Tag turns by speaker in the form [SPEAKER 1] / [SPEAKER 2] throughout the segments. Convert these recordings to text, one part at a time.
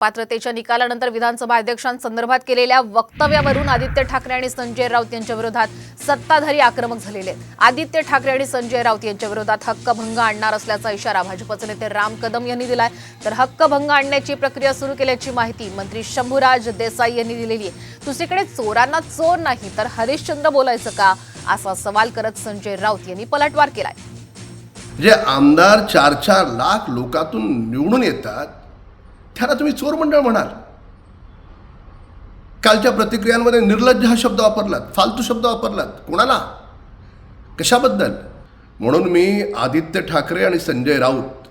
[SPEAKER 1] पात्रतेच्या निकालानंतर विधानसभा अध्यक्षांसंदर्भात केलेल्या वक्तव्यावरून आदित्य ठाकरे आणि संजय राऊत यांच्या विरोधात सत्ताधारी आक्रमक झालेले आहेत. आदित्य ठाकरे आणि संजय राऊत यांच्या विरोधात हक्कभंग आणणार असल्याचा इशारा भाजपचे नेते राम कदम यांनी दिलाय. तर हक्कभंग आणण्याची प्रक्रिया सुरू केल्याची माहिती मंत्री शंभूराज देसाई यांनी दिलेली आहे. दुसरीकडे चोरांना चोर नाही तर हरिश्चंद्र बोलायचं का? असा सवाल करत संजय राऊत यांनी पलटवार केलाय.
[SPEAKER 2] जे आमदार चार चार लाख लोकातून निवडून येतात त्याला तुम्ही चोर मंडळ म्हणाल. कालच्या प्रतिक्रियांमध्ये निर्लज्ज हा शब्द वापरलात फालतू शब्द वापरलात. कोणाला? कशाबद्दल? म्हणून मी आदित्य ठाकरे आणि संजय राऊत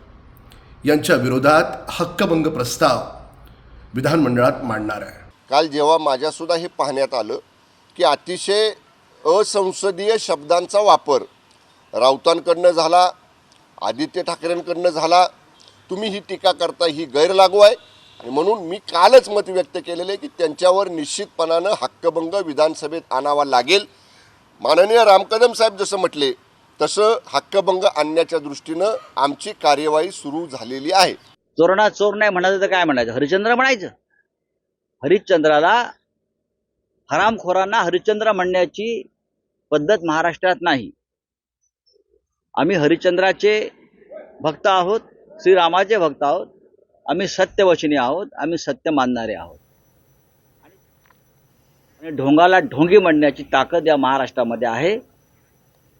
[SPEAKER 2] यांच्या विरोधात हक्कभंग प्रस्ताव विधानमंडळात मांडणार आहे.
[SPEAKER 3] काल जेव्हा माझ्यासुद्धा हे पाहण्यात आलं की अतिशय असंसदीय शब्दांचा वापर राऊतांकडनं झाला आदित्य ठाकरेंकडनं झाला तुम्ही ही टीका करता ही गैरलागू आहे. आणि म्हणून मी कालच मत व्यक्त केलेलं आहे की त्यांच्यावर निश्चितपणानं हक्कभंग विधानसभेत आणावा लागेल. माननीय रामकदम साहेब जसं म्हटले तसं हक्कभंग आणण्याच्या दृष्टीनं आमची कार्यवाही सुरू झालेली आहे.
[SPEAKER 4] चोरणा चोर नाही म्हणायचं तर काय म्हणायचं? हरिश्चंद्र म्हणायचं. हरिश्चंद्राला हरामखोरांना हरिश्चंद्र म्हणण्याची पद्धत महाराष्ट्रात नाही. आम्ही हरिश्चंद्राचे भक्त आहोत. श्रीरामाचे भक्त आहोत. आम्ही सत्यवचनी आहोत. आम्ही सत्य मानणारे आहोत. आणि ढोंगाला ढोंगी म्हणण्याची ताकद या महाराष्ट्रामध्ये आहे.